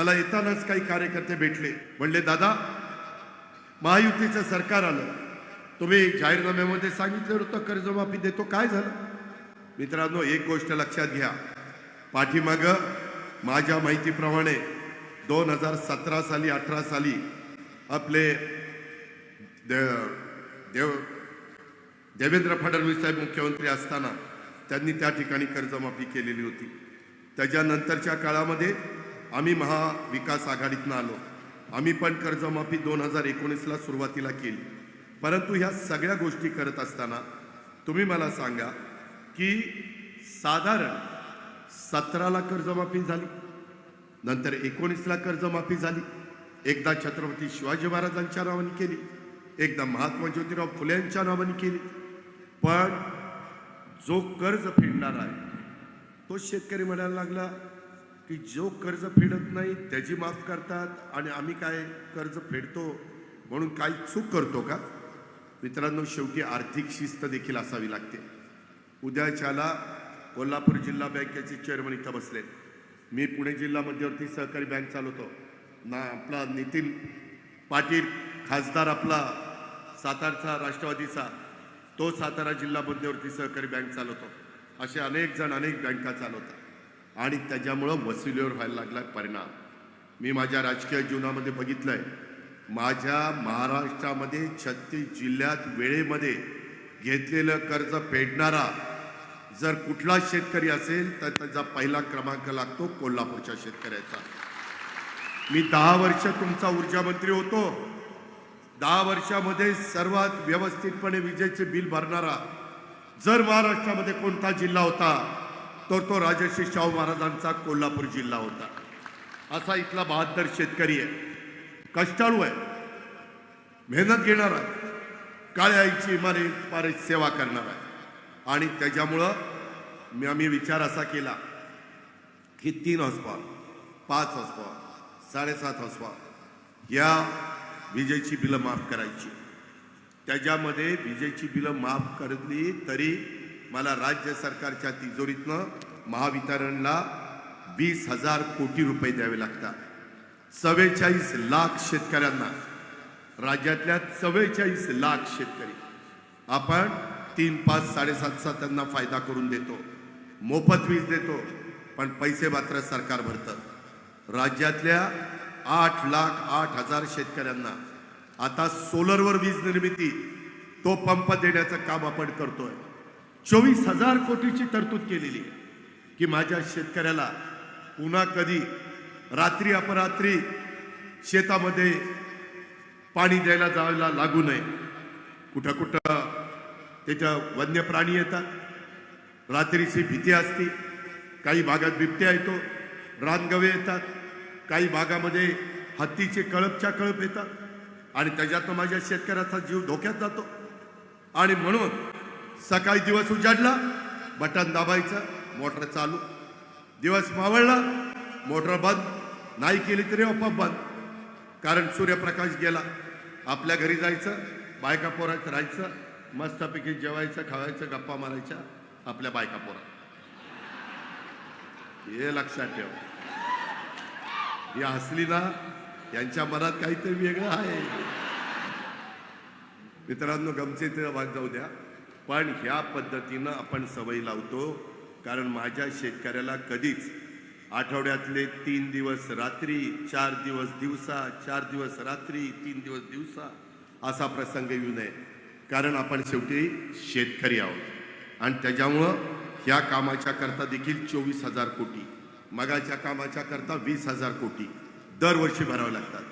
मला येतानाच काही कार्यकर्ते भेटले. म्हणले दादा महायुतीचं सरकार आलं. तुम्ही जाहीरनाम्यामध्ये सांगितलं होतं कर्जमाफी देतो. काय झालं? मित्रांनो एक गोष्ट लक्षात घ्या. पाठीमाग माझ्या माहितीप्रमाणे दोन हजार सतरा साली अठरा साली आपले दे- देव देवेंद्र फडणवीस साहेब मुख्यमंत्री असताना त्यांनी त्या ठिकाणी कर्जमाफी केलेली होती. त्याच्यानंतरच्या काळामध्ये आम्ही महाविकास आघाडीतनं आलो. आम्ही पण कर्जमाफी दोन हजार एकोणीसला सुरुवातीला केली. परंतु ह्या सगळ्या गोष्टी करत असताना तुम्ही मला सांगा की साधारण सतराला कर्जमाफी झाली नंतर एकोणीसला कर्जमाफी झाली एकदा छत्रपती शिवाजी महाराजांच्या नावाने केली एकदा महात्मा ज्योतिराव फुले यांच्या नावाने केली. पण जो कर्ज फेडणार आहे तो शेतकरी म्हणायला लागला की जो कर्ज फेडत नाही त्याची माफ करतात. आणि आम्ही काय कर्ज फेडतो म्हणून काही चूक करतो का? मित्रांनो शेवटी आर्थिक शिस्त देखील असावी लागते. उद्याच्याला कोल्हापूर जिल्हा बँकेचे चेअरमन इथं बसले मी पुणे जिल्हा मध्यवर्ती सहकारी बँक चालवतो. ना आपला नितीन पाटील खासदार आपला सातारचा राष्ट्रवादीचा तो सातारा जिल्हा मध्यवर्ती सहकारी बँक चालवतो. असे अनेक जण अनेक बँका चालवतात. आणि त्याच्यामुळं वसुलीवर व्हायला लागला परिणाम. मी माझ्या राजकीय जीवनामध्ये बघितलंय. माझ्या महाराष्ट्रामध्ये छत्तीस जिल्ह्यात वेळेमध्ये घेतलेलं कर्ज फेडणारा जर कुठला शेतकरी असेल तर त्याचा पहिला क्रमांक लागतो कोल्हापूरच्या शेतकऱ्याचा. मी दहा वर्ष तुमचा ऊर्जा मंत्री होतो. दहा वर्षामध्ये सर्वात व्यवस्थितपणे विजेचे बिल भरणारा जर महाराष्ट्रामध्ये कोणता जिल्हा होता तर तो राजश्री शाहू महाराजांचा कोल्हापूर जिल्हा होता. असा इथला बहात्तर शेतकरी आहे. कष्टाळू आहे. मेहनत घेणार आहे. काळ्या आईची मारे पारे सेवा करणार आहे. आणि त्याच्यामुळं मी आम्ही विचार असा केला की तीन हॉस्पॉर पाच हॉस्पॉर साडेसात हॉस्पॉर या विजेची बिलं माफ करायची. त्याच्यामध्ये विजेची बिलं माफ करली तरी मला राज्य सरकारच्या तिजोरीतनं महावितरणला वीस हजार कोटी रुपये द्यावे लागतात. चव्वेचाळीस लाख शेतकऱ्यांना राज्यातल्या चव्वेचाळीस लाख शेतकरी. आपण तीन पाच साडेसातचा त्यांना फायदा करून देतो. मोफत वीज देतो पण पैसे मात्र सरकार भरतं. राज्यातल्या आठ लाख आठ हजार शेतकऱ्यांना आता सोलरवर वीज निर्मिती तो पंप देण्याचं काम आपण करतोय. चोवीस हजार कोटीची तरतूद केलेली आहे की माझ्या शेतकऱ्याला पुन्हा कधी रात्री अपरात्री शेतामध्ये पाणी द्यायला जायला लागू नये. कुठं कुठं त्याच्या वन्य प्राणी येतात. रात्रीची भीती असते. काही भागात बिबट्या येतो. रानगवे येतात. काही भागामध्ये हत्तीचे कळपच्या कळप येतात. आणि त्याच्यातनं माझ्या शेतकऱ्याचा जीव धोक्यात जातो. आणि म्हणून सकाळी दिवस उजाडला बटन दाबायचं मोटर चालू. दिवस मावळला मोटर बंद नाही केली तरी आपोआप बंद. कारण सूर्यप्रकाश गेला. आपल्या घरी जायचं बायका पोरात राहायचं मस्तपैकी जेवायचं खावायचं गप्पा मारायच्या आपल्या बायका पोरात. हे लक्षात ठेव. ही हसली ना यांच्या मनात काहीतरी वेगळं आहे. मित्रांनो गमतीत वाद जाऊ द्या. पण ह्या पद्धतीनं आपण सवय लावतो कारण माझ्या शेतकऱ्याला कधीच आठवड्यातले तीन दिवस रात्री चार दिवस दिवसा चार दिवस रात्री तीन दिवस दिवसा असा प्रसंग येऊ नये. कारण आपण शेवटी शेतकरी आहोत. आणि त्याच्यामुळं ह्या कामाच्या करता देखील चोवीस हजार कोटी मगाच्या कामाच्या करता वीस हजार कोटी दरवर्षी भरावे लागतात.